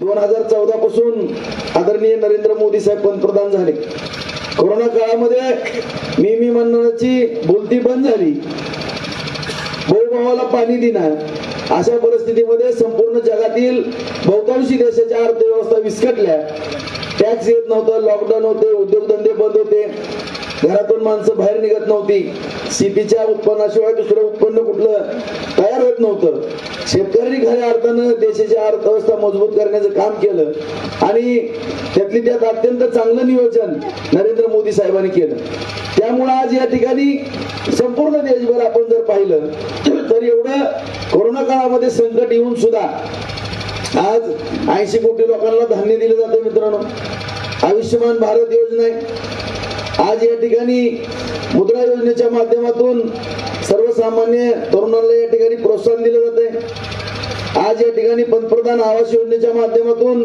दोन हजार चौदा पासून आदरणीय नरेंद्र मोदी साहेब पंतप्रधान झाले. कोरोना काळामध्ये मी मी म्हणण्याची बोलती बंद झाली. भाऊभावाला पाणी देणार. अशा परिस्थितीमध्ये संपूर्ण जगातील बहुतांशी देशाच्या अर्थव्यवस्था विस्कटल्या. टॅक्स येत नव्हतं लॉकडाऊन होते उद्योगधंदे बंद होते. घरातून माणसं बाहेर निघत नव्हती. शेतीच्या उत्पन्नाशिवाय दुसरं उत्पन्न कुठलं तयार होत नव्हतं. शेतकऱ्यांनी खऱ्या अर्थानं देशाची अर्थव्यवस्था मजबूत करण्याचं काम केलं आणि त्यातली त्यात अत्यंत चांगलं नियोजन नरेंद्र मोदी साहेबांनी केलं. त्यामुळे आज या ठिकाणी संपूर्ण देशभर आपण जर पाहिलं तर एवढं कोरोना काळामध्ये संकट येऊन सुद्धा आज ऐंशी कोटी लोकांना धान्य दिलं जातं मित्रांनो. आयुष्यमान भारत योजना आहे. आज या ठिकाणी मुद्रा योजनेच्या माध्यमातून सर्वसामान्य तरुणांना या ठिकाणी प्रोत्साहन दिलं जाते आज या ठिकाणी पंतप्रधान आवास योजनेच्या माध्यमातून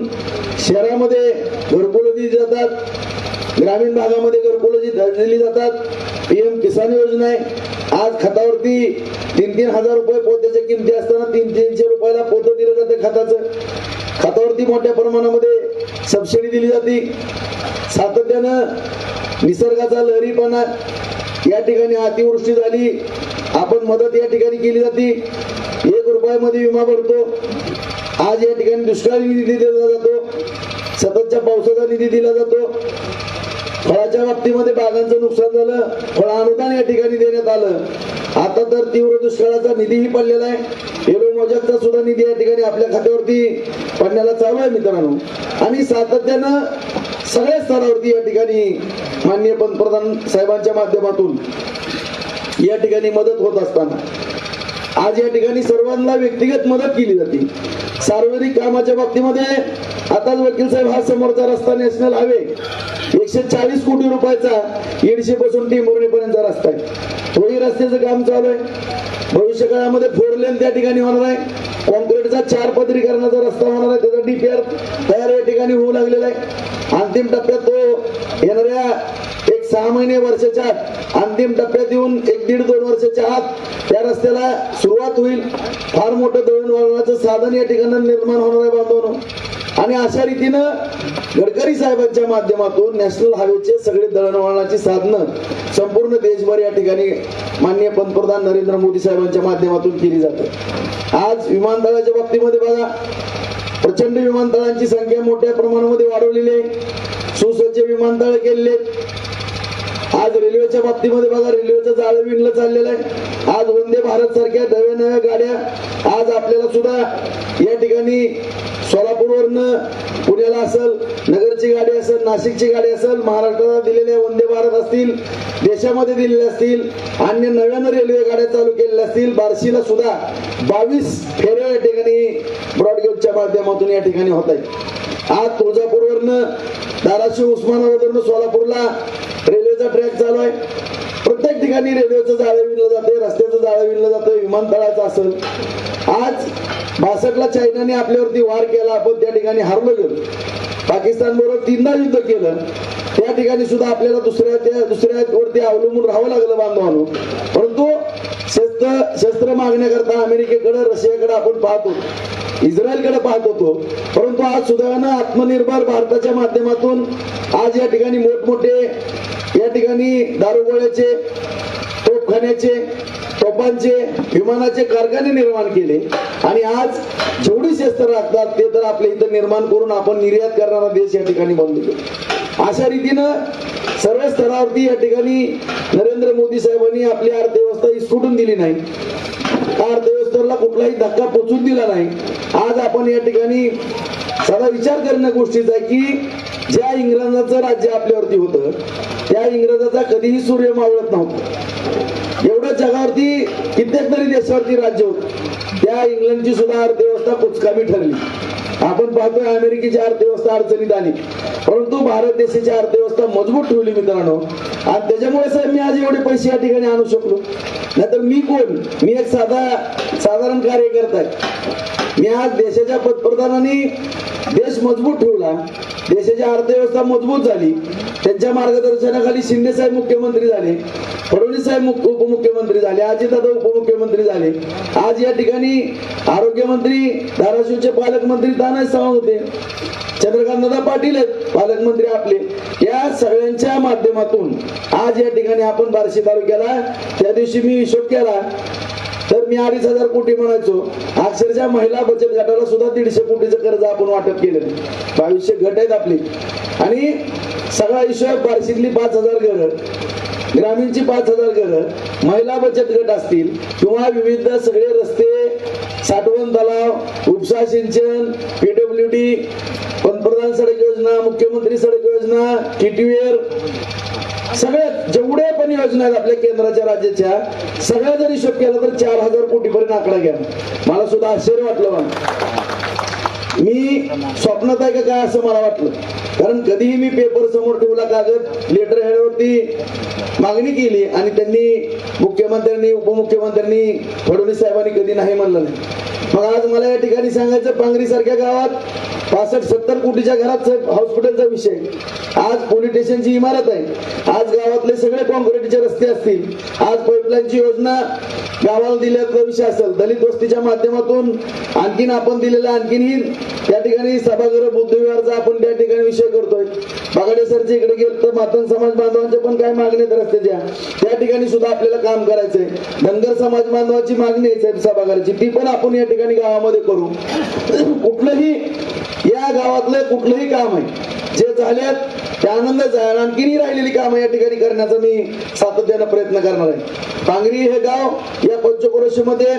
शहरामध्ये घरकुलं दिली जातात ग्रामीण भागामध्ये घरकुलं दिली जातात. पीएम किसान योजना आहे. आज खतावरती तीन तीन हजार रुपये पोत्याच्या किमती असताना तीन तीनशे रुपयाला पोतं दिलं जातं खताचं. खतावरती मोठ्या प्रमाणामध्ये सबसिडी दिली जाते. सातत्यानं निसर्गाचा लहरीपणा या ठिकाणी अतिवृष्टी झाली. आपण मदत या ठिकाणी केली जाते. एक रुपयामध्ये विमा भरतो. आज या ठिकाणी दुष्काळी निधी दिला जातो. सततच्या पावसाचा निधी दिला जातो. फळाच्या बाबतीमध्ये बागांचं नुकसान झालं. फळ अनुदान या ठिकाणी देण्यात आलं. आता तर तीव्र दुष्काळाचा निधीही पडलेला आहे. येलो मोजाकचा सुद्धा निधी या ठिकाणी आपल्या खात्यावरती पडण्याला चालू आहे मित्रांनो. आणि सातत्यानं सगळ्या स्तरावरती या ठिकाणी माननीय पंतप्रधान साहेबांच्या माध्यमातून या ठिकाणी मदत होत असताना आज या ठिकाणी सर्वांना व्यक्तिगत मदत केली जाते. सार्वजनिक कामाच्या बाबतीमध्ये आताच वकील साहेब हा समोरचा रस्ता नॅशनल हायवे एकशे चाळीस कोटी रुपयाचा दीडशे पासून टिंबुर्णी पर्यंतचा रस्ता आहे. तोही रस्त्याचं काम चालू आहे. भविष्य काळामध्ये फोर लेन त्या ठिकाणी होणार आहे. कॉन्क्रीटचा चार पदरीकरणाचा रस्ता होणार आहे त्याचा डीपीआर तयार या ठिकाणी होऊ लागलेला आहे. अंतिम टप्प्यात तो येणाऱ्या एक सहा महिने वर्षाच्या आत अंतिम टप्प्यात येऊन एक दीड दोन वर्षाच्या आत त्या रस्त्याला सुरुवात होईल. फार मोठं दळणवळणाचं साधन या ठिकाणी निर्माण होणार आहे बांधवनो. आणि अशा रीतीनं गडकरी साहेबांच्या माध्यमातून नॅशनल हायवेचे सगळे दळणवळणाची साधनं संपूर्ण देशभर या ठिकाणी माननीय पंतप्रधान नरेंद्र मोदी साहेबांच्या माध्यमातून केली जाते आज विमानतळाच्या बाबतीमध्ये बघा प्रचंड विमानतळांची संख्या मोठ्या प्रमाणामध्ये वाढवलेली आहे सुसज्ज विमानतळ केलेले आहेत. आज रेल्वेच्या बाबतीमध्ये बघा रेल्वेचं जाळं विणलं चाललेलं आहे. आज वंदे भारत सारख्या नव्या नव्या गाड्या आज आपल्याला सुद्धा या ठिकाणी सोलापूरवरनं पुण्याला असेल नगरची गाडी असेल नाशिकची गाडी असेल महाराष्ट्राला दिलेल्या वंदे भारत असतील देशामध्ये दिलेल्या असतील अन्य नव्यानं रेल्वे गाड्या चालू केलेल्या असतील बार्शीला सुद्धा बावीस फेऱ्या या ठिकाणी ब्रॉडगेजच्या माध्यमातून या ठिकाणी होत आहे आज तुळजापूरवरनं धाराशिव उस्मानाबादवरनं सोलापूरला रेल्वेचा ट्रॅक चालू आहे. प्रत्येक ठिकाणी रेल्वेचं जाळं विणलं जाते रस्त्याचं जाळं विणलं जातं विमानतळाचं असेल. आज बासटला चायनाने आपल्यावरती वार केला आपण त्या ठिकाणी हारलो गेलो. पाकिस्तान बरोबर तीनदा युद्ध केलं. त्या ठिकाणी सुद्धा आपल्याला दुसऱ्या त्या दुसऱ्यावरती अवलंबून राहावं लागलं बांधवानं. परंतु शस्त्र शस्त्र मागण्याकरता अमेरिकेकडे रशियाकडे आपण पाहतो. इस्रायलकडे पाहत होतो. परंतु आज सुदैवानं आत्मनिर्भर भारताच्या माध्यमातून आज या ठिकाणी मोठमोठे या ठिकाणी दारुगोळ्याचे तोफखान्याचे तोफांचे विमानाचे कारखाने निर्माण केले. आणि आज जेवढी शस्त्र लागतात ते तर आपल्या इथं निर्माण करून आपण निर्यात करणारा देश या ठिकाणी बनलेलो. अशा रीतीनं सर्व स्तरावरती या ठिकाणी नरेंद्र मोदी साहेबांनी आपली अर्थव्यवस्था इसकुटून दिली नाही. अर्थव्यवस्थेला कुठलाही धक्का पोचून दिला नाही. आज आपण या ठिकाणी सदा विचार करण्या गोष्टीचा की ज्या इंग्रजांचं राज्य आपल्यावरती होतं त्या इंग्रजाचा कधीही सूर्य मावळत नव्हतं. एवढ्या जगावरती कित्येक तरी देशावरती राज्य होत. त्या इंग्लंडची सुद्धा अर्थव्यवस्था कुचकामी ठरली. आपण पाहतोय अमेरिकेची अर्थव्यवस्था अडचणीत आली. परंतु भारत देशाची अर्थव्यवस्था मजबूत ठेवली मित्रांनो. आणि त्याच्यामुळे साहेब मी आज एवढे पैसे या ठिकाणी आणू शकलो. नाहीतर मी कोण? मी एक साधा साधारण कार्यकर्ता आहे. मी आज देशाच्या पंतप्रधानांनी देश मजबूत ठेवला. देशाची अर्थव्यवस्था मजबूत झाली. त्यांच्या मार्गदर्शनाखाली शिंदे साहेब मुख्यमंत्री झाले फडणवीस साहेब उपमुख्यमंत्री झाले अजितदादा उपमुख्यमंत्री झाले. आज या ठिकाणी आरोग्यमंत्री धाराशिवचे पालकमंत्री तानाजी सावंत होते. चंद्रकांत पाटील आहेत पालकमंत्री आपले. या सगळ्यांच्या माध्यमातून आज या ठिकाणी आपण बार्शी तालुक्याला त्या दिवशी मी हिशोब केला तर मी अडीच हजार कोटी म्हणायचो. अक्षरशः महिला बचत गटाला सुद्धा दीडशे कोटीचं कर्ज आपण वाटप केलं बावीसशे गट आहेत आपली. आणि सगळा हिशोब बार्शीतली पाच हजार घरं ग्रामीणची पाच हजार घरं महिला बचत गट असतील किंवा विविध सगळे रस्ते साठवण तलाव उपसा सिंचन पीडब्ल्यू डी पंतप्रधान सडक योजना मुख्यमंत्री सडक योजना किटवेर सगळ्यात जेवढे पण योजना आहेत आपल्या केंद्राच्या राज्याच्या सगळ्या जर हिशोब केला तर चार हजार कोटी पर्यंत आकडा घ्या. मला सुद्धा आश्चर्य वाटलं मला. मी स्वप्नात आहे का काय असं मला वाटलं. कारण कधीही मी पेपर समोर ठेवला कागद लेटर हेडवरती मागणी केली आणि त्यांनी मुख्यमंत्र्यांनी उपमुख्यमंत्र्यांनी फडणवीस साहेबांनी कधी नाही म्हणलं नाही. मग आज मला या ठिकाणी सांगायचं पांगरी सारख्या गावात पासष्ट सत्तर कोटीच्या घरात हॉस्पिटलचा विषय. आज पोलीस स्टेशनची इमारत आहे. आज गावातले सगळे कॉन्क्रीटचे रस्ते असतील. आज पाईपलाईनची योजना गावाला दिल्याचा विषय असेल. दलित वस्तीच्या माध्यमातून आणखीन आपण दिलेला आणखीनही त्या ठिकाणी सभागृह बुद्धविहारचा आपण त्या ठिकाणी विषय करतोय. बागाडे सरच्या इकडे गेलो तर मातन समाज बांधवांच्या पण काय मागणी आहेत रस्त्याच्या? त्या ठिकाणी सुद्धा आपल्याला काम करायचंय. धनगर समाज बांधवाची मागणी आहे साहेब सभागृहाची. ती पण आपण या ठिकाणी गावामध्ये करू. कुठलंही या गावातलं कुठलंही काम आहे जे झाल्यात ते आनंदच आणखीनही राहिलेली कामं या ठिकाणी करण्याचा मी सातत्यानं प्रयत्न करणार आहे. पांगरी हे गाव या पंचक्रोशीमध्ये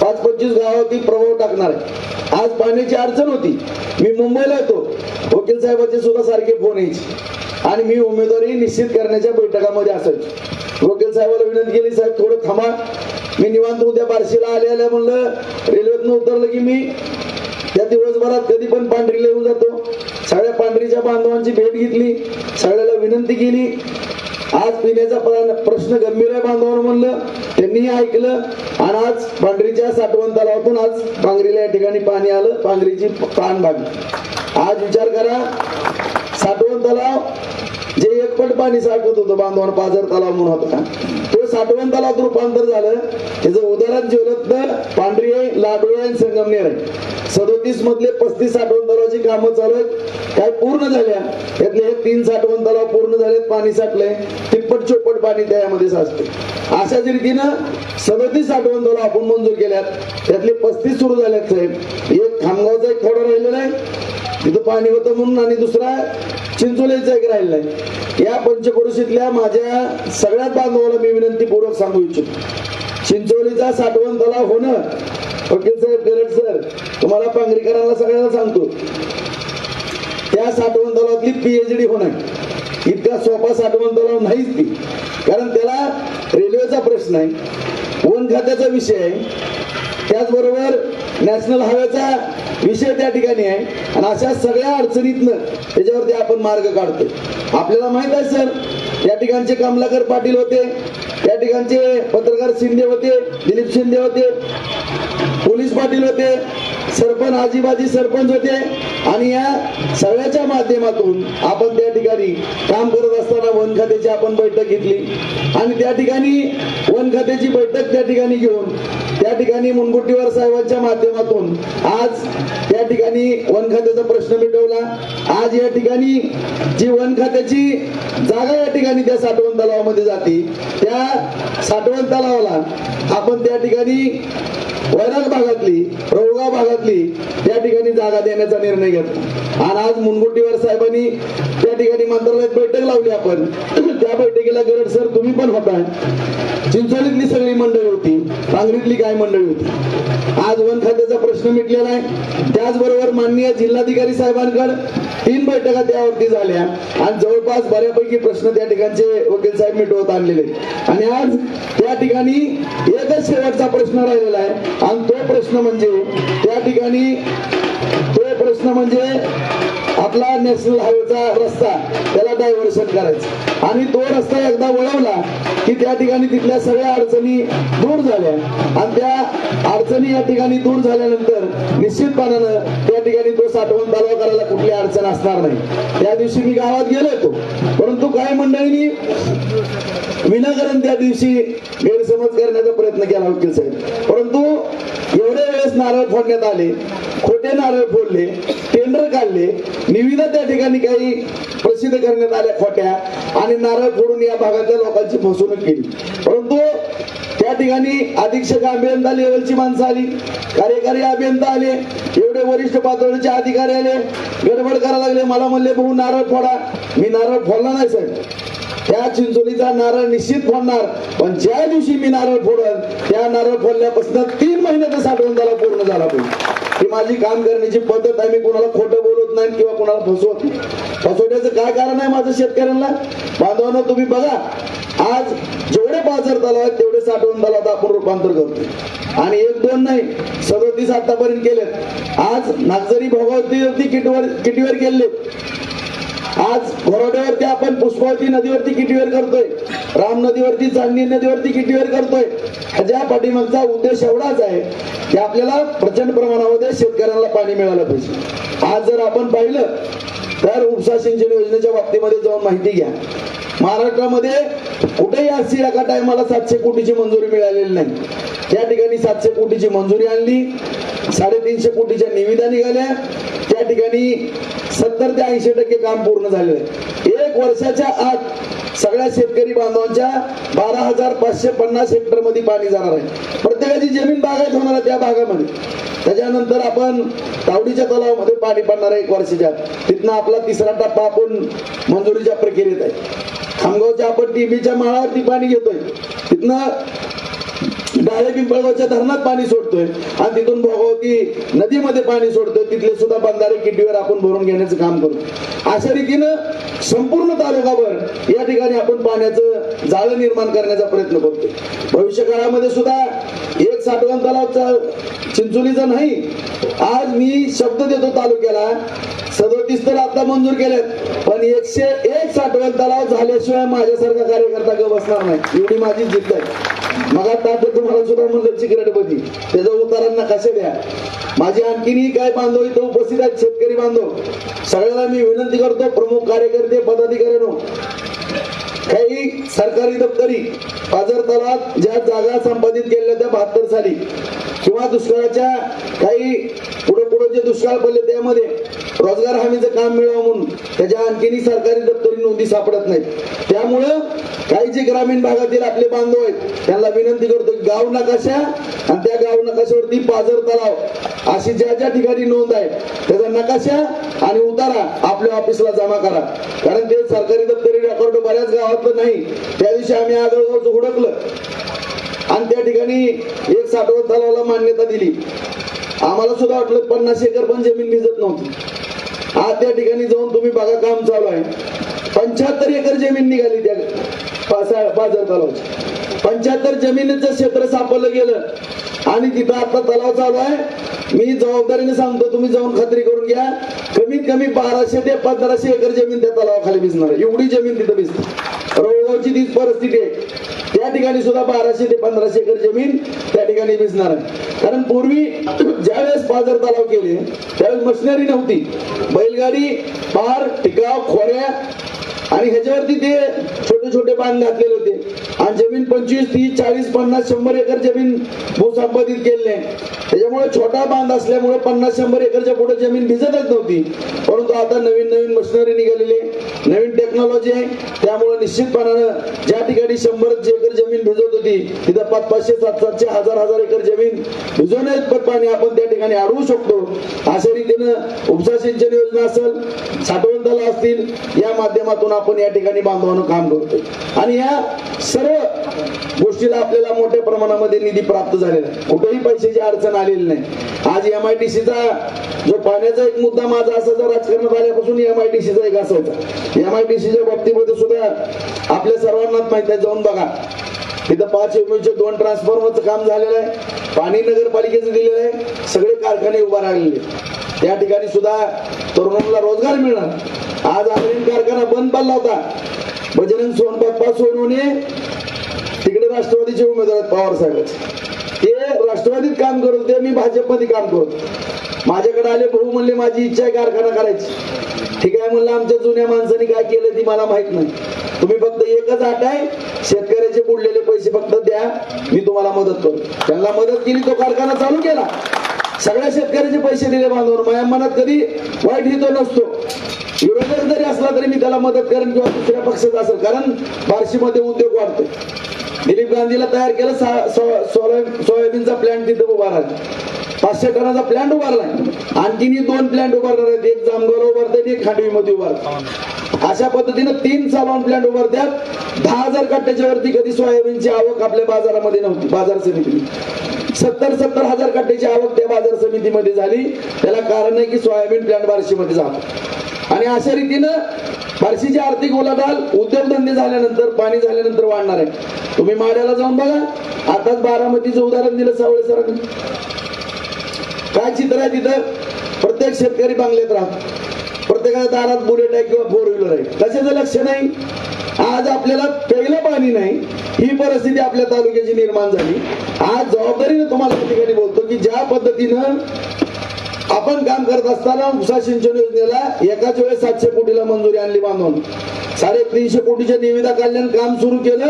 पाच पंचवीस गावावरती प्रभाव टाकणार आहे. आज पाण्याची अडचण होती. मी मुंबईला येतो. वकील साहेबाचे सुद्धा सारखे फोन यायचे. आणि मी उमेदवारी निश्चित करण्याच्या बैठकामध्ये असायचो. वकील साहेबाला विनंती केली साहेब थोडं थांबा. मी निवांत उद्या बारशीला आले आल्या म्हणलं रेल्वेतनं उतरलं की मी त्या दिवसभरात कधी पण पांढरीला येऊन जातो. सगळ्या पांढरीच्या बांधवांची भेट घेतली सगळ्याला विनंती केली. आज पिण्याचा प्रश्न गंभीर आहे बांधवांना म्हणलं. त्यांनीही ऐकलं आणि आज पांढरीच्या साठवण तलावातून आज पांगरीला या ठिकाणी पाणी आलं पांघरीची प्राण भागली. आज विचार करा साठवण तलाव जे एकपट पाणी साठवत होतं बांधवान पाझर तलाव म्हणून होता. तो रूपांतर झालं. त्याचं उदाहरण जेवलं पांढरी आहे आणि संगमनेर आहे. सदोतीस मधले पस्तीस साठवण तलावाची कामं चालू आहेत. काय पूर्ण झाल्या? त्यातले हे तीन साठवण तलाव पूर्ण झालेत पाणी साठलंय. तिप्पट चोपट पाणी त्यामध्ये साचते अशाच रीतीनं सदोतीस साठवण तलाव आपण मंजूर केल्यात. त्यातले पस्तीस सुरू झाल्यात साहेब. एक खामगावचा एक थोडा राहिलेला आहे. तिथं पाणी होतं म्हणून आणि दुसरा चिंचोलीचा एक राहिला आहे या पंचक्रोशीतल्या माझ्या सगळ्यात बांधवाला मी विनंतीपूर्वक सांगू इच्छितो. चिंचोलीचा साठवण तलाव होणं वकील साहेब गरड सर तुम्हाला पांगरीकरांना सगळ्यांना सांगतो. त्या साठवण तलावातली पीएचडी होणं इतका सोपा साठवण तलाव नाहीच ती. कारण त्याला रेल्वेचा प्रश्न आहे. वन खात्याचा विषय आहे. त्याचबरोबर नॅशनल हायवेचा विषय त्या ठिकाणी आहे. आणि अशा सगळ्या अडचणीतनं त्याच्यावरती आपण मार्ग काढतो आपल्याला माहीत आहे सर या ठिकाणचे कमलाकर पाटील होते त्या ठिकाणचे पत्रकार शिंदे होते दिलीप शिंदे होते पोलीस पाटील होते सरपंच आजीबाजी सरपंच होते. आणि या सगळ्याच्या माध्यमातून आपण त्या ठिकाणी काम करत असताना वन खात्याची आपण बैठक घेतली. आणि त्या ठिकाणी वन खात्याची बैठक त्या ठिकाणी घेऊन त्या ठिकाणी मुनगुट्टीवार साहेबांच्या माध्यमातून आज त्या ठिकाणी वन खात्याचा प्रश्न मिटवला. आज या ठिकाणी जी वन खात्याची जागा या ठिकाणी त्या साठवण तलावामध्ये जाते त्या साठवण तलावाला आपण त्या ठिकाणी वैराग भागातली रोगा भागातली त्या ठिकाणी जागा देण्याचा निर्णय घेतला. आणि आज मुनगुट्टीवर साहेबांनी त्या ठिकाणी मंत्रालयात बैठक लावली आपण. त्या बैठकीला गरड सर तुम्ही पण होता. चिंचोलीतली सगळी मंडळी होती. पांगरीतली काय मंडळी होती? आज वन खात्याचा प्रश्न मिटलेला आहे. त्याचबरोबर माननीय जिल्हाधिकारी साहेबांकडे तीन बैठका त्यावरती झाल्या. आणि जवळपास बऱ्यापैकी प्रश्न त्या ठिकाणचे वकील साहेब मिटवत आणलेले आणि आज त्या ठिकाणी एकच शेवटचा प्रश्न राहिलेला आहे. आणि तो प्रश्न म्हणजे त्या ठिकाणी तो प्रश्न म्हणजे आपला नॅशनल हायवेचा रस्ता त्याला डायव्हर्शन करायचं. आणि तो रस्ता एकदा वळवला की त्या ठिकाणी तिथल्या सगळ्या अडचणी दूर झाल्या. आणि त्या अडचणी या ठिकाणी दूर झाल्यानंतर निश्चितपणानं त्या ठिकाणी तो साठवण तलाव करायला कुठली अडचण असणार नाही. त्या दिवशी मी गावात गेलो होतो. परंतु काही मंडळींनी विनाकारण त्या दिवशी गैरसमज करण्याचा प्रयत्न केला वकील साहेब. परंतु एवढ्या वेळेस नारळ फोडण्यात आले खोटे नारळ फोडले टेंडर काढले निविदा त्या ठिकाणी काही प्रसिद्ध करण्यात आल्या खोट्या आणि नारळ फोडून या भागातल्या लोकांची फसवणूक केली. परंतु त्या ठिकाणी अधीक्षक अभियंता लेवलची माणसं आली कार्यकारी अभियंता आले एवढे वरिष्ठ पातळीचे अधिकारी आले गडबड करायला लागले मला म्हणले भाऊ नारळ फोडा. मी नारळ फोडला नाही साहेब. त्या चिंचोलीचा नारळ निश्चित फोडणार. पण ज्या दिवशी मी नारळ फोडल त्या नारळ फोडल्यापासून तीन महिन्याचा साठवून झाला पूर्ण झाला पाहिजे. ही माझी काम करण्याची पद्धत आहे मी कोणाला खोटं बोलत नाही किंवा कोणाला फसवत नाही. फसवण्याचं काय कारण आहे माझं शेतकऱ्यांना? बांधवांना तुम्ही बघा. आज जेवढे बाजार झाला आहेत तेवढे साठवून तलावात आपण रूपांतर करतो आणि एक दोन नाही सदोतीस आतापर्यंत केलेत. आज नागझरी भगवती किटवर किटीवर गेले आज बरोड्यावरती आपण पुष्पावती नदीवरती किटीवर करतोय. राम नदीवरती चांदणी नदीवरती किटीवर करतोय. ह्याच्या पाठीमागचा उद्देश एवढाच आहे की आपल्याला प्रचंड प्रमाणामध्ये शेतकऱ्यांना पाणी मिळालं पाहिजे. आज जर आपण पाहिलं तर उपसा सिंचन योजनेच्या बाबतीमध्ये जाऊन माहिती घ्या. महाराष्ट्रामध्ये कुठेही असतील एका टायमाला सातशे कोटीची मंजुरी मिळालेली नाही. त्या ठिकाणी सातशे कोटीची मंजुरी आणली साडेतीनशे कोटीच्या निविदा निघाल्या. त्या ठिकाणी सत्तर ते ऐंशी टक्के काम पूर्ण झालेलं आहे. एक वर्षाच्या आत सगळ्या शेतकरी बांधवांच्या बारा हजार पाचशे पन्नास हेक्टरमध्ये पाणी जाणार आहे. प्रत्येकाची जमीन बागायत होणार आहे त्या भागामध्ये. त्याच्यानंतर आपण तावडीच्या तलावामध्ये पाणी पडणार आहे एक वर्षाच्या तिथनं आपला तिसरा टप्पा आपण मंजुरीच्या प्रक्रियेत आहे. खामगावच्या आपण टीबीच्या माळावरती पाणी घेतोय. तिथनं डाळे पिंपळगावच्या धरणात पाणी सोडतोय. आणि तिथून भोगावती नदीमध्ये पाणी सोडतोय तिथले सुद्धा बंधारे किटीवर आपण भरून घेण्याचं काम करतो अशा रीतीनं संपूर्ण तालुकाभर या ठिकाणी आपण पाण्याचं जाळं निर्माण करण्याचा प्रयत्न करतोय. भविष्य काळामध्ये सुद्धा एक साठवण तलावचा चिंचोलीचा नाही आज मी शब्द देतो तालुक्याला सदोतीस तर आता मंजूर केलेत पण एकशे एक साठवण तलाव झाल्याशिवाय माझ्यासारखा कार्यकर्ता ग बसणार नाही. एवढी माझी जिद्द आहे. मग आता तुम्हाला सुद्धा म्हणलं सिक्रेटमध्ये त्याचा उतारांना कसे द्या. माझी आणखीनही काय बांधव इथं उपस्थित आहेत शेतकरी बांधव? सगळ्याला मी विनंती करतो प्रमुख कार्यकर्ते पदाधिकाऱ्यांनो. काही सरकारी दप्तरी पाझर तलाव ज्या जागा संपादित केल्या त्या बहात्तर साली. किंवा दुष्काळाच्या काही पुढे पुढे जे दुष्काळ पडले त्यामध्ये रोजगार हमीचं काम मिळावं म्हणून त्याच्या आणखीनही सरकारी दप्तरी नोंदी सापडत नाहीत. त्यामुळं काही जे ग्रामीण भागातील आपले बांधव आहेत त्यांना विनंती करतो गाव नकाशा आणि त्या गाव नकाशावरती पाझर तलाव अशी ज्या ज्या ठिकाणी नोंद आहे त्याचा नकाशा आणि उतारा आपल्या ऑफिसला जमा करा. कारण ते सरकारी दप्तरी रेकॉर्ड बऱ्याच गावातलं नाही. त्या दिवशी आम्ही आगळगावचं हुडकलं. आणि त्या ठिकाणी एक साठवण तलावाला मान्यता दिली. आम्हाला सुद्धा वाटलं पन्नास एकर पण जमीन भिजत नव्हती. आज त्या ठिकाणी जाऊन तुम्ही बघा काम चालू आहे. पंच्याहत्तर एकर जमीन निघाली त्या पासा- बाजार तलावाची. पंच्याहत्तर जमिनीचं क्षेत्र सापडलं गेलं. आणि तिथं आता तलाव चालू आहे. मी जबाबदारीने सांगतो तुम्ही जाऊन खात्री करून घ्या. कमीत कमी बाराशे ते पंधराशे एकर जमीन त्या तलावाखाली भिजणार आहे. एवढी जमीन तिथं भिजते. रोगावची तीच परिस्थिती आहे. त्या ठिकाणी सुद्धा बाराशे ते पंधराशे एकर जमीन त्या ठिकाणी भिजणार आहे. कारण पूर्वी ज्यावेळेस पाझर तलाव केले त्यावेळेस मशिनरी नव्हती. बैलगाडी पार टिकाव खोऱ्या आणि ह्याच्यावरती ते छोटे छोटे बांध घातलेले होते. आणि जमीन पंचवीस तीस चाळीस पन्नास शंभर एकर जमीन भूसंपादित केले त्याच्यामुळे छोटा बांध असल्यामुळे पन्नास शंभर एकरच्या पुढे जमीन भिजतच नव्हती. परंतु आता नवीन नवीन मशिनरी निघालेली आहे, नवीन टेक्नॉलॉजी आहे. त्यामुळे निश्चितपणानं ज्या ठिकाणी शंभर एकर जमीन भिजत होती तिथं पाच पाचशे सात सातशे हजार हजार एकर जमीन भिजवण्यात पाणी आपण त्या ठिकाणी अडवू शकतो. अशा रीतीनं उपसा सिंचन योजना असेल साठवण दल असतील या माध्यमातून आपण या ठिकाणी बांधवानं काम करतोय. आणि या सर्व गोष्टीला आपल्याला मोठ्या प्रमाणामध्ये निधी प्राप्त झालेला आहे. कुठेही पैशाची अडचण आलेली नाही. आज एम आय टी सीचा जो पाण्याचा एक मुद्दा माझा असायचा राजकारणात आल्यापासून एम आय टी सीचा एक असायचा. एम आय टी सीच्या बाबतीमध्ये सुद्धा आपल्या सर्वांनाच माहिती आहे. जाऊन बघा. तिथं पाच एमएचे दोन ट्रान्सफॉर्मरचं काम झालेलं आहे. पाणी नगरपालिकेचं दिलेलं आहे. सगळे कारखाने उभा राहिलेले त्या ठिकाणी सुद्धा तरुणांना रोजगार मिळणार आज आग्रीन कारखाना बंद पडला होता. बजरंग सोनबाप्पा सोनवणे तिकडे राष्ट्रवादीचे उमेदवार पवार साहेब. ते राष्ट्रवादीत काम करत होते मी भाजपमध्ये काम करतो माझ्याकडे आले भाऊ म्हणले माझी इच्छा आहे कारखाना करायची. ठीक आहे म्हणलं आमच्या जुन्या माणसाने काय केलं ती मला माहीत नाही. तुम्ही फक्त एकच आट आहे शेतकऱ्याचे बुडलेले पैसे फक्त द्या मी तुम्हाला मदत करू. त्यांना मदत केली तो कारखाना चालू केला. सगळ्या शेतकऱ्याचे पैसे दिले बांधवर माझ्या मनात कधी वाईट हितो नसतो. विरोधक जरी असला तरी मी त्याला मदत करेन किंवा दुसऱ्या पक्षाचा असेल. कारण बार्शीमध्ये उद्योग वाढतो. दिलीप गांधीला तयार केलं सोयाबीनचा प्लॅन्ट तिथं उभारला पाचशे टनाचा प्लॅन्ट उभारलाय आणखीन दोन प्लॅन्ट उभारणार आहेत. एक जामगावला उभारतात एक खांडवीमध्ये उभारतात अशा पद्धतीनं तीन सालॉन प्लॅन्ट उभारतात. दहा हजार कट्ट्याच्या वरती कधी सोयाबीनची आवक आपल्या बाजारामध्ये नव्हती. बाजार सत्तर सत्तर हजार कट्ट्याची आवक त्या बाजार समितीमध्ये झाली. त्याला कारण आहे की सोयाबीन प्लॅन्ट बार्शीमध्ये जातो. आणि अशा रीतीनं बार्शीची आर्थिक उलाढाल उद्योगधंदे झाल्यानंतर पाणी झाल्यानंतर वाढणार आहे. तुम्ही माड्याला जाऊन बघा. आताच बारामतीचं उदाहरण दिलं सावळे सरांनी. काय चित्र आहे तिथं? प्रत्येक शेतकरी बांगलेत राहतो. प्रत्येकाच्या दारात बुलेट आहे किंवा फोर व्हीलर आहे. कशाचं लक्ष नाही आज आपल्याला प्यायला पाणी नाही. ही परिस्थिती आपल्या तालुक्याची निर्माण झाली. आज जबाबदारीने तुम्हाला या ठिकाणी बोलतो की ज्या पद्धतीनं आपण काम करत असताना उसा सिंचन योजनेला एकाच वेळेस सातशे कोटीला मंजुरी आणली बांधून. साडेतीनशे कोटीच्या निविदा काढल्यानं काम सुरू केलं.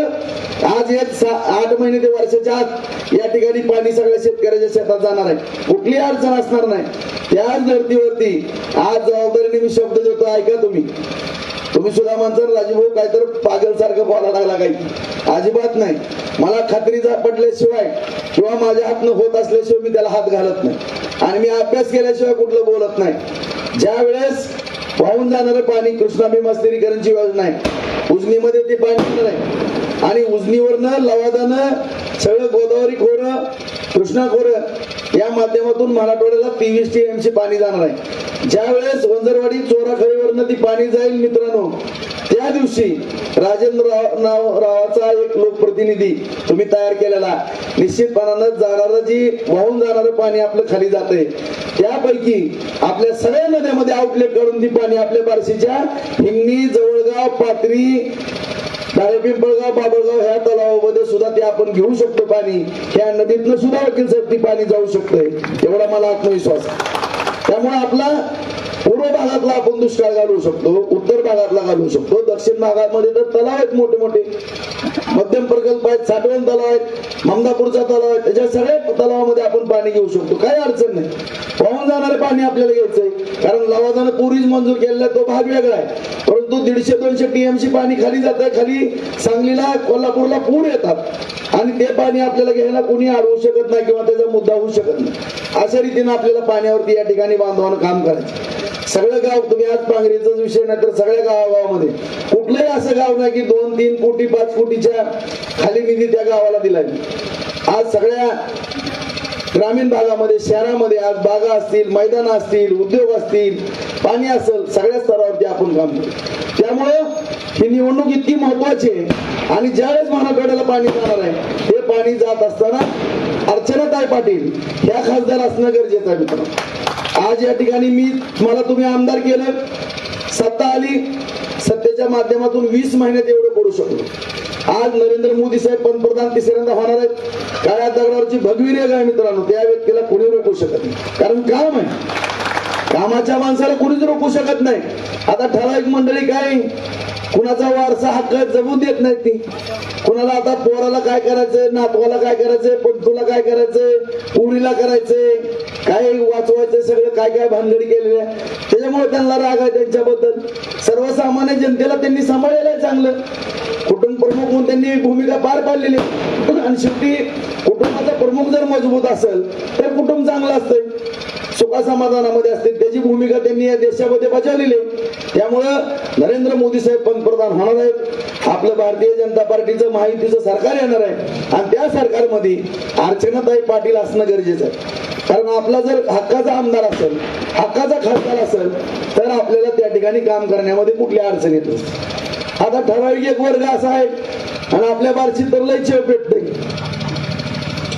आज एक आठ महिने ते वर्षाच्या आत या ठिकाणी पाणी सगळ्या शेतकऱ्याच्या शेतात जाणार आहे. कुठली अडचण असणार नाही. त्याच धर्तीवरती आज जबाबदारीने मी शब्द देतो. ऐका तुम्ही. तुम्ही सुद्धा म्हणता राजूभाऊ काय तर पागल सारखं बोलायला लागला काही. अजिबात नाही. मला खात्री पडल्याशिवाय किंवा माझ्या हातनं होत असल्याशिवाय मी त्याला हात घालत नाही. आणि मी अभ्यास केल्याशिवाय कुठलं बोलत नाही. ज्या वेळेस वाहून जाणारं पाणी कृष्णा भीमास्तिरीकरणची योजना आहे उजनीमध्ये ते पाणी येणार आहे. आणि उजनीवरनं लवादानं सगळं गोदावरी खोरं कृष्णा खोरं या माध्यमातून मराठवाड्याला तेवीस टी एमचे पाणी जाणार आहे. ज्या वेळेस वंजरवाडी चोराखळीवरनं ती पाणी जाईल मित्रांनो त्या दिवशी राजेंद्र राव नाव- रावाचा एक लोकप्रतिनिधी तुम्ही तयार केलेला निश्चितपणानं जाणारं जी वाहून जाणारं पाणी आपलं खाली जातंय त्यापैकी आपल्या सगळ्या नद्यामध्ये आउटलेट काढून ती पाणी आपल्या बार्शीच्या हिंगणी जवळगाव पात्री डाळे पिंपळगाव बाबळगाव ह्या तलावामध्ये सुद्धा ते आपण घेऊ शकतो पाणी. ह्या नदीतनं सुद्धा वकील साहेब ती पाणी जाऊ शकतंय. एवढा मला आत्मविश्वास आहे. त्यामुळे आपला पूर्व भागातला आपण दुष्काळ घालवू शकतो उत्तर भागातला घालवू शकतो दक्षिण भागामध्ये तर तलाव आहेत मोठे मोठे मध्यम प्रकल्प आहेत साठवण तलाव आहेत ममदापूरचा तलाव आहे त्याच्या सगळ्या तलावामध्ये आपण पाणी घेऊ शकतो. काही अडचण नाही. पाणी आपल्याला घ्यायचंय कारण लवादानं पूर्वीच मंजूर केलेला तो भाग वेगळा आहे. परंतु दीडशे दोनशे टीएमसी पाणी खाली जात खाली सांगलीला कोल्हापूरला पूर येतात. आणि ते पाणी आपल्याला घ्यायला कुणी अडवू शकत नाही किंवा त्याचा मुद्दा होऊ शकत नाही. अशा रीतीनं आपल्याला पाण्यावरती या ठिकाणी बांधवानं काम करायचं. सगळं गाव तुम्ही आज पांगरीचा विषय नाही तर सगळ्या गावागावामध्ये. कुठलंही असं गाव नाही की दोन तीन कोटी पाच कोटीच्या खाली निधी त्या गावाला दिलाय. आज सगळ्या ग्रामीण भागामध्ये शहरामध्ये आज बागा असतील मैदान असतील उद्योग असतील पाणी असेल सगळ्या स्तरावरती आपण काम करू. त्यामुळं ही निवडणूक इतकी महत्वाची आहे आणि ज्यावेळेस मराठवाड्याला पाणी जाणार आहे हे पाणी जात असताना अर्चनाताई पाटील ह्या खासदार असणं गरजेचं आहे मित्रांनो. आज या ठिकाणी मी मला तुम्ही आमदार केलं सत्ता आली सत्तेच्या माध्यमातून वीस महिन्यात एवढं करू शकलो. आज नरेंद्र मोदी साहेब पंतप्रधान तिसऱ्यांदा होणार आहेत. काळ्या दगडावरची भगवी रेग आहे मित्रांनो. त्या व्यक्तीला कोणी रोखू शकत नाही. कारण काम आहे. कामाच्या माणसाला कोणीच रोखू शकत नाही. आता ठराविक मंडळी काय? कुणाचा वारसा हक्क जगू देत नाही ती. कुणाला आता पोराला काय करायचंय नातवाला काय करायचंय पंतूला काय करायचंय पुरीला करायचंय काय वाचवायचंय सगळं काय काय भानगडी आहे त्याच्यामुळे त्यांना राग आहे त्यांच्याबद्दल. सर्वसामान्य जनतेला त्यांनी सांभाळलेलं आहे चांगलं. कुटुंब प्रमुख म्हणून त्यांनी भूमिका पार पाडलेली आहे. आणि शेवटी कुटुंबाचा प्रमुख जर मजबूत असेल तर कुटुंब चांगलं असतंय. सुखा समाधानामध्ये असते त्याची भूमिका त्यांनी या देशामध्ये बजावलेली त्यामुळं नरेंद्र मोदी साहेब पंतप्रधान होणार आहेत. आपलं भारतीय जनता पार्टीचं महायुतीचं सरकार येणार आहे. आणि त्या सरकारमध्ये अर्चनाताई पाटील असणं गरजेचं आहे. कारण आपला जर हक्काचा आमदार असेल हक्काचा खासदार असेल तर आपल्याला त्या ठिकाणी काम करण्यामध्ये कुठली अडचण येत आता ठराविक एक वर्ग असा आहे. आणि आपल्या बारशीत तर लय चेव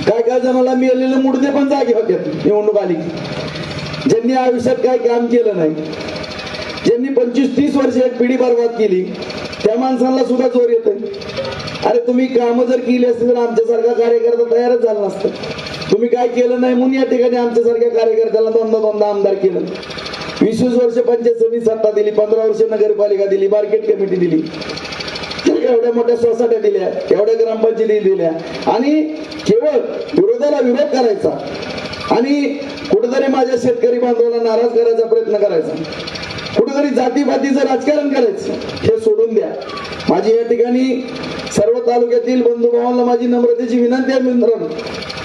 काय काय जणाला मिळालेले मुडदे पण जागे होते निवडणूक आली. ज्यांनी आयुष्यात काय काम केलं नाही ज्यांनी पंचवीस तीस वर्ष एक पिढी बर्बाद केली त्या माणसांना सुद्धा जोर येत अरे तुम्ही कामं जर केली असती तर आमच्यासारखा कार्यकर्ता तयारच झाला नसतं. तुम्ही काय केलं नाही म्हणून या ठिकाणी आमच्यासारख्या कार्यकर्त्याला दोनदा दोनदा आमदार केलं. वीस वीस वर्ष पंचायत समिती सत्ता दिली पंधरा वर्ष नगरपालिका दिली मार्केट कमिटी दिली. एवढ्या मोठ्या सोसायट्या दिल्या एवढ्या ग्रामपंचायती दिल्या. आणि केवळ विरोधाला विरोध करायचा आणि कुठेतरी माझ्या शेतकरी बांधवाला नाराज करायचा प्रयत्न करायचा. कुठेतरी जातीपातीचं राजकारण करायचं हे सोडून द्या. माझी या ठिकाणी सर्व तालुक्यातील बंधुभावांना माझी नम्रतेची विनंती आहे मित्रांनो.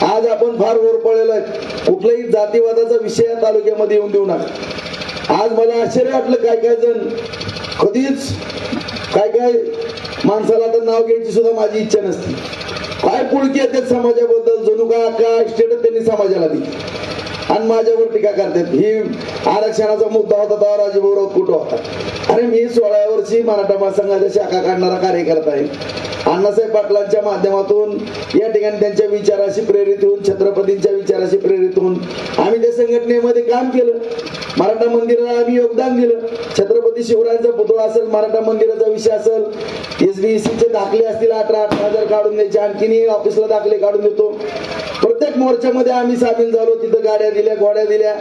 आज आपण फार वर पडलेलो आहे कुठलाही जातीवादाचा विषय या तालुक्यामध्ये येऊन देऊ नका. आज मला आश्चर्य वाटलं काय काय जण कधीच काय काय माणसाला तर नाव घ्यायची सुद्धा माझी इच्छा नसते. काय पुळकी येतात समाजाबद्दल. जणू का काय स्टेट त्यांनी समाजाला दिली. आणि माझ्यावर टीका करतात. ही आरक्षणाचा मुद्दा होता तेव्हा राजभाऊ कुठं होता? अरे मी सोळा वर्षी मराठा महासंघाच्या शाखा काढणारा कार्यकर्ता आहे. अण्णासाहेब पाटलांच्या माध्यमातून या ठिकाणी त्यांच्या विचाराशी प्रेरित होऊन छत्रपतींच्या विचाराशी प्रेरित होऊन आम्ही त्या संघटनेमध्ये काम केलं. मराठा मंदिराला आम्ही योगदान दिलं. छत्रपती शिवरायांचा पुतळा असेल मराठा मंदिराचा विषय असेल एस बी चे दाखले असतील अठरा अठरा हजार काढून द्यायचे. आणखीनही ऑफिसला दाखले काढून देतो. प्रत्येक मोर्चामध्ये आम्ही सामील झालो तिथं गाड्या दिल्या गोड्या दिल्या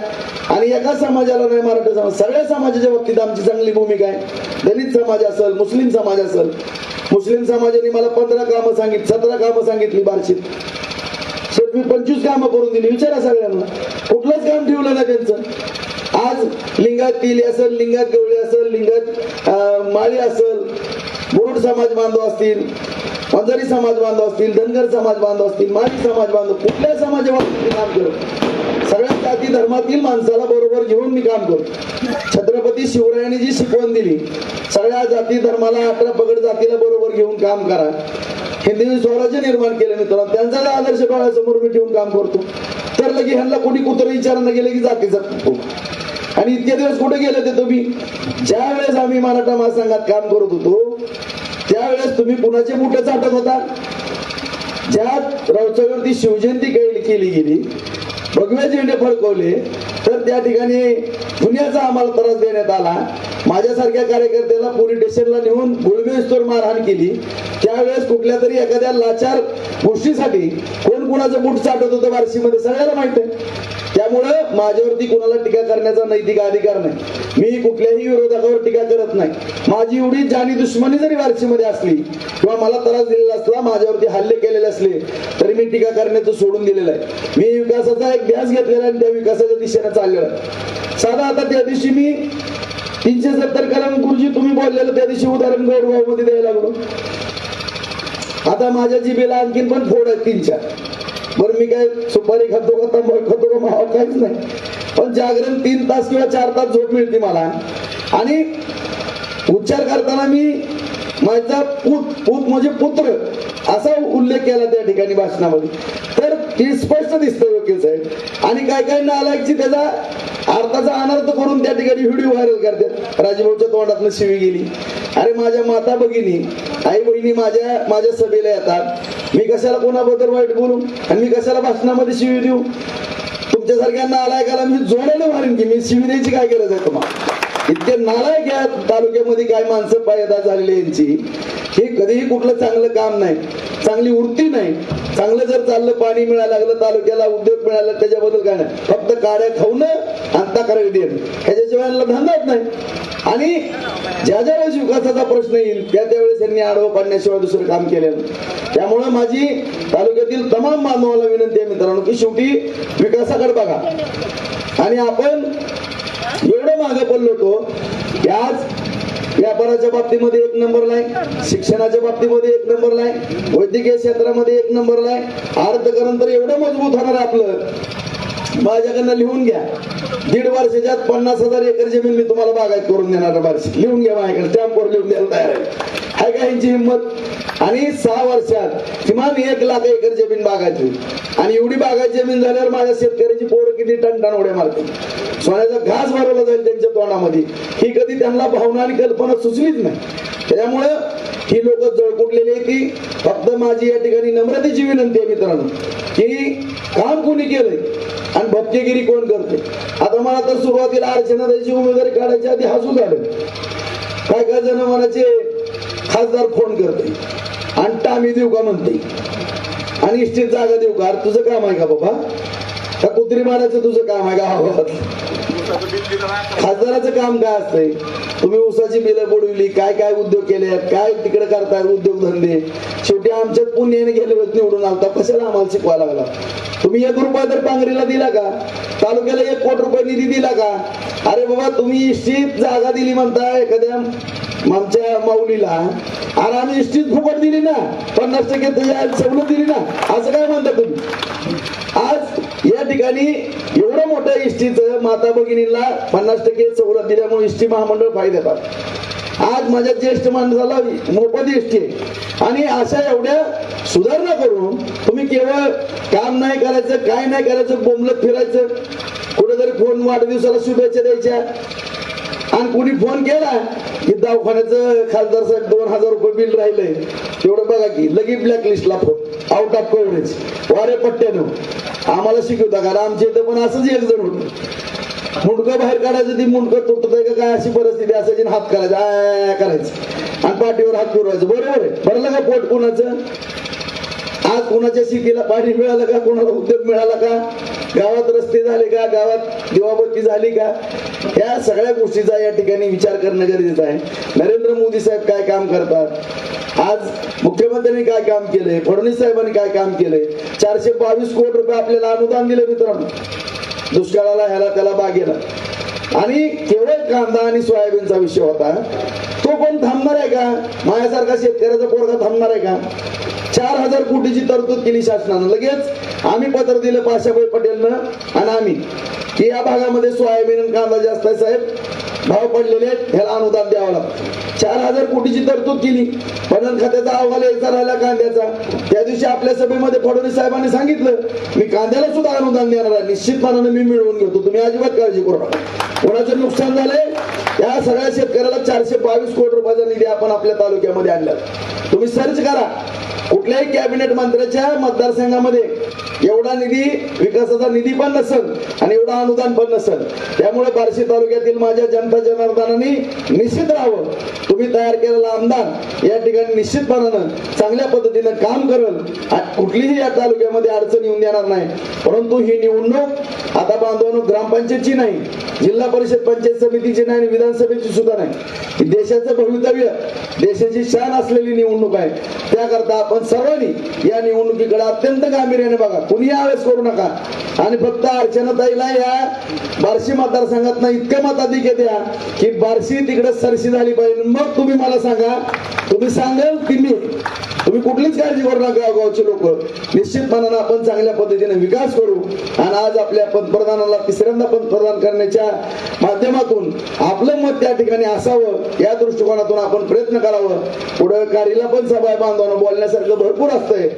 आणि एका समाजाला नाही मराठा समाज सगळ्या समाजाच्या बाबतीत आमची चांगली भूमिका आहे. दलित समाज असेल मुस्लिम समाज असेल मुस्लिम समाजाने मला पंधरा कामं सांगितली सतरा कामं सांगितली बार्शीत. शेत मी पंचवीस कामं करून दिली विचारा सगळ्यांना. कुठलंच काम ठेवलं नाही त्यांचं. आज लिंगात तिली असेल लिंगात गवळी असेल लिंगात माळी असेल मुरुड समाज बांधव असतील वंजारी समाज बांधव असतील धनगर समाज बांधव असतील माळी समाज बांधव कुठल्या समाजाबाबतीत मी काम करतो सगळ्या जाती धर्मातील माणसाला बरोबर घेऊन मी काम करतो. छत्रपती शिवरायांनी जी शिकवण दिली सगळ्या जाती धर्माला अठरा पगड जातीला बरोबर घेऊन काम करा. हिंदी स्वराज्य निर्माण केलं मित्रांनो त्यांचा आदर्श डोळ्यासमोर मी ठेवून काम करतो. तर लगे ह्यांना कुठे कुत्र विचारणं गेलं की जातीचा आणि इतके दिवस कुठे गेले ते तुम्ही? ज्या वेळेस आम्ही मराठा महासंघात काम करत होतो त्यावेळेस तुम्ही कुणाचे बुट चाटत होता ज्यात रवचवरती शिवजयंती केली केली गेली भगवे झेंडे फडकवले तर त्या ठिकाणी पुण्याचा आम्हाला त्रास देण्यात आला. माझ्यासारख्या कार्यकर्त्याला पोलीस स्टेशनला नेऊन गुळबेस्तोर मारहाण केली. त्यावेळेस कुठल्या तरी एखाद्या लाचार गोष्टीसाठी कोण कुणाचं बूट चाटत होतं बार्शीमध्ये सगळ्याला माहीत आहे. त्यामुळं माझ्यावरती कुणाला टीका करण्याचा नैतिक अधिकार नाही. मी कुठल्याही विरोधकावर टीका करत नाही. माझी एवढी जाणी दुश्मनी जरी बार्शीमध्ये असली किंवा मला त्रास दिलेला असला माझ्यावरती हल्ले केलेले असले तरी मी टीका करण्याचं सोडून दिलेलं आहे. मी विकासाचा एक ध्यास घेतलेला आणि त्या विकासाच्या दिशेने चाललेला आहे. साधा आता त्या दिवशी मी तीनशे सत्तर कलम गुरुजी तुम्ही बोललेलं त्या दिवशी उदाहरण गौरवामध्ये द्यायला लागलो. आता माझ्या जिबेला आणखीन पण फोड आहेत तीन चार बरं मी काय सुपारी खातो का तंबाखू खातो का मला काहीच नाही. पण जागरण तीन तास किंवा चार तास झोप मिळते मला. आणि उच्चार करताना मी माझा पूत पूत म्हणजे पुत्र असा उल्लेख केला त्या ठिकाणी भाषणामध्ये. तर ती स्पष्ट दिसतोय वकील साहेब. आणि काय काय नालायकची त्याचा अर्थाचा अनर्थ करून त्या ठिकाणी व्हिडिओ व्हायरल करतात. राजभाऊच्या तोंडातनं शिवी गेली. अरे माझ्या माता भगिनी आई बहिणी माझ्या माझ्या सभेला येतात. मी कशाला कोणाबद्दल वाईट बोलू? आणि मी कशाला भाषणामध्ये शिवी देऊ? तुमच्यासारख्या नालायकाला मी जोडायला मारेन की मी शिविरेची काय गरज आहे तुम्हाला? इतके नालायक या तालुक्यामध्ये काय माणसं पायदा झालेली यांची हे कधीही कुठलं चांगलं काम नाही. चांगली वृत्ती नाही. चांगलं जर चाललं पाणी मिळायला लागलं तालुक्याला उद्योग मिळाला त्याच्याबद्दल काय नाही. फक्त काड्या खाऊन आणि तक्रारी देणं ह्याच्याशिवाय धंदाच नाही. आणि ज्या ज्या वेळेस प्रश्न येईल. त्या त्यावेळेस त्यांनी आडवं पाडण्याशिवाय दुसरं काम केलेलं त्यामुळे माझी तालुक्यातील तमाम मानवाला विनंती आहे मित्रांनो की शेवटी विकासाकडे बघा. आणि आपण एवढं मागे पडलो होतो की आज व्यापाराच्या बाबतीमध्ये एक नंबरला आहे शिक्षणाच्या बाबतीमध्ये एक नंबरला आहे वैद्यकीय क्षेत्रामध्ये एक नंबरला आहे अर्थकारण तर एवढं मजबूत होणार आपलं. माझ्याकडनं लिहून घ्या. दीड वर्षाच्यात पन्नास हजार एकर जमीन मी तुम्हाला बागायत करून देणार बारशी. लिहून घ्या माझ्याकडे. स्टॅम्पवर लिहून द्यायला तयार आहे. हाय का यांची हिंमत? आणि सहा वर्षात किमान एक लाख एकर जमीन बागायची. आणि एवढी बागायची जमीन झाल्यावर माझ्या शेतकऱ्याची पोरं किती टन उड्या मारते सोन्याचा घास भरवला जाईल त्यांच्या तोंडामध्ये. ही कधी त्यांना भावना आणि कल्पना सुचलीच नाही. त्याच्यामुळं ही लोक जळकुटलेली आहे की फक्त माझी या ठिकाणी नम्रतेची विनंती आहे मित्रांनो की कोणी केलंय. आणि भपकेगिरी कोण करते? आता मला तर सुरुवातीला अर्चनाताईची उमेदवारी काढायची आधी हसू झालं. काय काय जण मनाचे खासदार फोन करते. आणि टामी देऊ का म्हणते. आणि इष्टीत जागा देऊ का? अरे तुझं काम आहे का बाबा? का कुत्री मारायचं तुझं काम आहे का? गावात खासदाराचं काम काय असतंय? तुम्ही उसाची बिलं बुडविली काय काय उद्योग केले काय तिकडे करताय उद्योगधंदे? शेवटी आमच्यात पुण्याने गेले निवडून आलता कशाला आम्हाला शिकवा लागला? तुम्ही एक रुपया तर पांगरीला दिला का? तालुक्याला एक कोटी रुपये निधी दिला का? अरे बाबा तुम्ही इष्टीत जागा दिली म्हणता एखाद्या आमच्या माऊलीला. आणि आम्ही इष्टीत फुकट दिली ना पन्नास टक्के सवलत दिली ना असं काय म्हणता तुम्ही? आज या ठिकाणी एवढं मोठं इष्टीचं माता भगिनीला पन्नास टक्के सवलत दिल्यामुळे इष्टी महामंडळ फायद्यात आज माझ्या ज्येष्ठ माणसाला मोफत इष्टी आणि अशा एवढ्या सुधारणा करून तुम्ही केवळ काम नाही करायचं काय नाही करायचं बोंबलत फिरायचं कुठेतरी फोन वाढदिवसाला शुभेच्छा द्यायच्या. आणि कुणी फोन केला की दवाखान्याचं खासदार साहेब दोन हजार रुपये बिल राहिलंय. तेवढं बघा की लगेच ब्लॅकलिस्टला फोन आउट ऑफ कव्हरेज वारे पट्ट्यानं. आम्हाला शिकवता कारण आमच्या इथं पण असंच एक जण होतं. मुंडकं बाहेर काढायचं ती मुंडकं तुटत आहे का काय? अशी परिस्थिती असायची हात करायचा आय करायचं. आणि पाठीवर हात फिरवायचं. बरोबर आहे भरलं का पोट कुणाचं? आज कोणाच्या शेतीला पाणी मिळालं का? कोणाला उद्योग मिळाला का? गावात रस्ते झाले का? गावात दिवाबत्ती झाली का? या सगळ्या गोष्टीचा या ठिकाणी विचार करणं गरजेचं आहे. नरेंद्र मोदी साहेब काय काम करतात? आज मुख्यमंत्र्यांनी काय काम केलंय फडणवीस साहेबांनी काय काम केलंय चारशे बावीस कोटी रुपये आपल्याला अनुदान दिले मित्रांनो. दुष्काळाला ह्याला त्याला बागेला. आणि केवळ कांदा आणि सोयाबीनचा विषय होता. तो पण थांबणार आहे का? माझ्यासारखा शेतकऱ्याचा पोरगा थांबणार आहे का? चार हजार कोटीची तरतूद केली शासनानं. लगेच आम्ही पत्र दिलं पाशाभाई पटेलनं आणि आम्ही. की या भागामध्ये सोयाबीन आणि कांदा जास्त आहे साहेब. भाव पडलेले आहेत ह्याला अनुदान द्यावं लागतं. चार हजार कोटीची तरतूद केली. पणन खात्याचा अहवाल यायचा राहिला कांद्याचा. त्या दिवशी आपल्या सभेमध्ये फडणवीस साहेबांनी सांगितलं मी कांद्याला सुद्धा अनुदान देणार आहे. निश्चितपणाने मी मिळवून घेतो. तुम्ही अजिबात काळजी करू नका. कोणाचं नुकसान झालंय? या सगळ्या शेतकऱ्याला चारशे बावीस कोटी रुपयाचा निधी आपण आपल्या तालुक्यामध्ये आणला. तुम्ही सर्च करा. कुठल्याही कॅबिनेट मंत्र्याच्या मतदारसंघामध्ये एवढा निधी विकासाचा निधी पण नसेल आणि एवढा अनुदान पण नसेल. त्यामुळे बार्शी तालुक्यातील माझ्या जनता जनार्दनाने निश्चित राहावं. तुम्ही तयार केलेला आमदार या ठिकाणी निश्चितपणानं चांगल्या पद्धतीनं काम करल. कुठलीही या तालुक्यामध्ये अडचण येऊन देणार नाही. परंतु ही निवडणूक आता बांधवणूक ग्रामपंचायतची नाही जिल्हा परिषद पंचायत समितीची नाही आणि विधानसभेची सुद्धा नाही. देशाचं भवितव्य देशाची शान असलेली निवडणूक आहे. त्याकरता आपण सर्वांनी या निवडणुकीकडे अत्यंत गांभीर्याने बघा. कुणी यावेळेस करू नका. आणि फक्त अर्चनाताईला या बार्शी मतदारसंघात इतक्या मताधिक द्या की बार्शी तिकडे सरशी झाली पाहिजे. मग तुम्ही मला सांगा तुम्ही सांगाल की मी तुम्ही कुठलीच काळजी करू नका गावचे लोक. निश्चितपणानं आपण चांगल्या पद्धतीने विकास करू. आणि आज आपल्या पंतप्रधानाला तिसऱ्यांदा पंतप्रधान करण्याच्या माध्यमातून आपलं मत त्या ठिकाणी असावं या दृष्टिकोनातून आपण प्रयत्न करावं. पुढे कारीला पण सभा बांधवानं बोलण्यासारखं भरपूर असतंय.